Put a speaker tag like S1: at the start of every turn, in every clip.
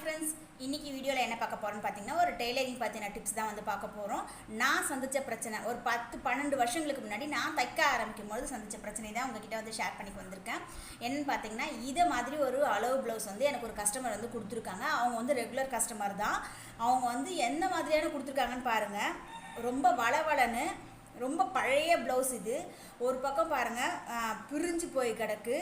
S1: Friends இன்னைக்கு வீடியோவில் என்ன பார்க்க போகிறோம்னு பார்த்தீங்கன்னா ஒரு டெய்லரிங் பற்றின டிப்ஸ் தான் வந்து பார்க்க போகிறோம் நான் சந்தித்த பிரச்சனை ஒரு பத்து பன்னெண்டு வருஷங்களுக்கு முன்னாடி நான் தைக்க ஆரம்பிக்கும் பொழுது சந்தித்த பிரச்சனை தான் உங்ககிட்ட வந்து ஷேர் பண்ணிக்கு வந்திருக்கேன். என்னன்னு பார்த்தீங்கன்னா இதை மாதிரி ஒரு அளவு ப்ளவுஸ் வந்து எனக்கு ஒரு கஸ்டமர் வந்து கொடுத்துருக்காங்க. அவங்க வந்து ரெகுலர் கஸ்டமர் தான். அவங்க வந்து எந்த மாதிரியான கொடுத்துருக்காங்கன்னு பாருங்கள் ரொம்ப வளவளன்னு ரொம்ப பழைய ப்ளவுஸ் இது. ஒரு பக்கம் பாருங்கள் பிரிஞ்சு போய் கிடக்கு.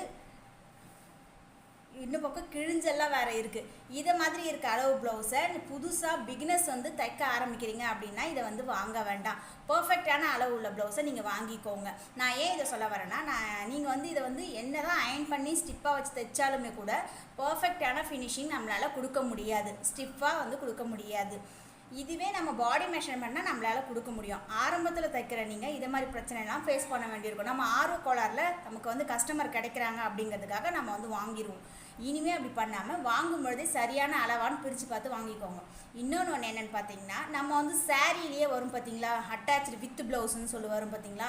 S1: இன்னும் பக்கம் கிழிஞ்செல்லாம் வேறு இருக்குது இதை மாதிரி இருக்க அளவு ப்ளவுஸை புதுசாக பிக்னஸ் வந்து தைக்க ஆரம்பிக்கிறீங்க அப்படின்னா இதை வந்து வாங்க வேண்டாம். பர்ஃபெக்டான அளவு உள்ள ப்ளவுஸை நீங்கள் வாங்கிக்கோங்க. நான் ஏன் இதை சொல்ல வரேன்னா நான் நீங்கள் வந்து இதை வந்து என்ன தான் அயன் பண்ணி ஸ்டிப்பாக வச்சு தைச்சாலுமே கூட பர்ஃபெக்டான ஃபினிஷிங் நம்மளால் கொடுக்க முடியாது. ஸ்டிப்பாக வந்து கொடுக்க முடியாது. இதுவே நம்ம பாடி மெஷர்மெண்ட்னால் நம்மளால் கொடுக்க முடியும். ஆரம்பத்தில் தைக்கிற நீங்கள் இதை மாதிரி பிரச்சனைலாம் ஃபேஸ் பண்ண வேண்டியிருக்கும். நம்ம ஆர்வ கோளாறில் நமக்கு வந்து கஸ்டமர் கிடைக்கிறாங்க அப்படிங்கிறதுக்காக நம்ம வந்து வாங்கிடுவோம் இனிமே அப்படி பண்ணாமல் வாங்கும் பொழுதே சரியான அளவான்னு பிரித்து பார்த்து வாங்கிக்கோங்க. இன்னொன்று ஒன்று என்னென்னு பார்த்தீங்கன்னா நம்ம வந்து சாரீலேயே வரும் பார்த்தீங்களா அட்டாச்சு வித் ப்ளவுஸ்னு சொல்லி வரும் பார்த்தீங்களா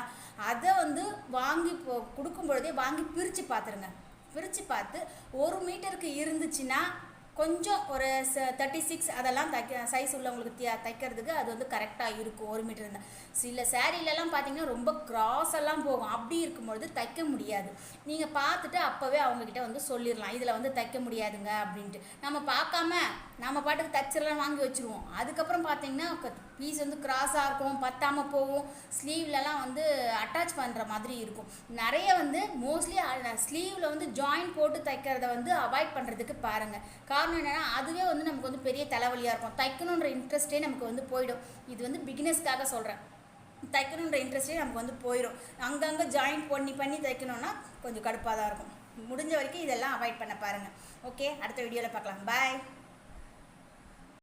S1: அதை வந்து வாங்கி போ கொடுக்கும் பொழுதே வாங்கி பிரித்து பார்த்துருங்க. பிரித்து பார்த்து ஒரு மீட்டருக்கு இருந்துச்சுன்னா கொஞ்சம் ஒரு தேர்ட்டி சிக்ஸ் அதெல்லாம் தைக்க சைஸ் உள்ளவங்களுக்கு தைக்கிறதுக்கு அது வந்து கரெக்டாக இருக்கும் ஒரு மீட்டர் இருந்தால் சில சேரீலலாம் பார்த்தீங்கன்னா ரொம்ப கிராஸ் எல்லாம் போகும். அப்படி இருக்கும்பொழுது தைக்க முடியாது. நீங்கள் பார்த்துட்டு அப்போவே அவங்கக்கிட்ட வந்து சொல்லிடலாம் இதில் வந்து தைக்க முடியாதுங்க அப்படின்ட்டு. நம்ம பார்க்காம நம்ம பாட்டுக்கு தச்சரெல்லாம் வாங்கி வச்சுருவோம். அதுக்கப்புறம் பார்த்தீங்கன்னா பீஸ் வந்து கிராஸாக இருக்கும் பத்தாமல் போகும். ஸ்லீவ்லலாம் வந்து அட்டாச் பண்ணுற மாதிரி இருக்கும். நிறைய வந்து மோஸ்ட்லி ஸ்லீவில் வந்து ஜாயின் போட்டு தைக்கிறத வந்து அவாய்ட் பண்ணுறதுக்கு பாருங்கள் காரணம் என்னென்னா அதுவே வந்து நமக்கு வந்து பெரிய தலைவலியாக இருக்கும். தைக்கணுன்ற இன்ட்ரெஸ்ட்டே நமக்கு வந்து போயிடும். இது வந்து பிகினஸ்க்காக சொல்கிறேன் தைக்கணுன்ற இன்ட்ரெஸ்ட்டே நமக்கு வந்து போயிடும். அங்கங்கே ஜாயின் பண்ணி பண்ணி தைக்கணும்னா கொஞ்சம் கடுப்பாக தான் இருக்கும். முடிஞ்ச வரைக்கும் இதெல்லாம் அவாய்ட் பண்ண பாருங்கள் ஓகே அடுத்த வீடியோவில் பார்க்கலாம். பாய்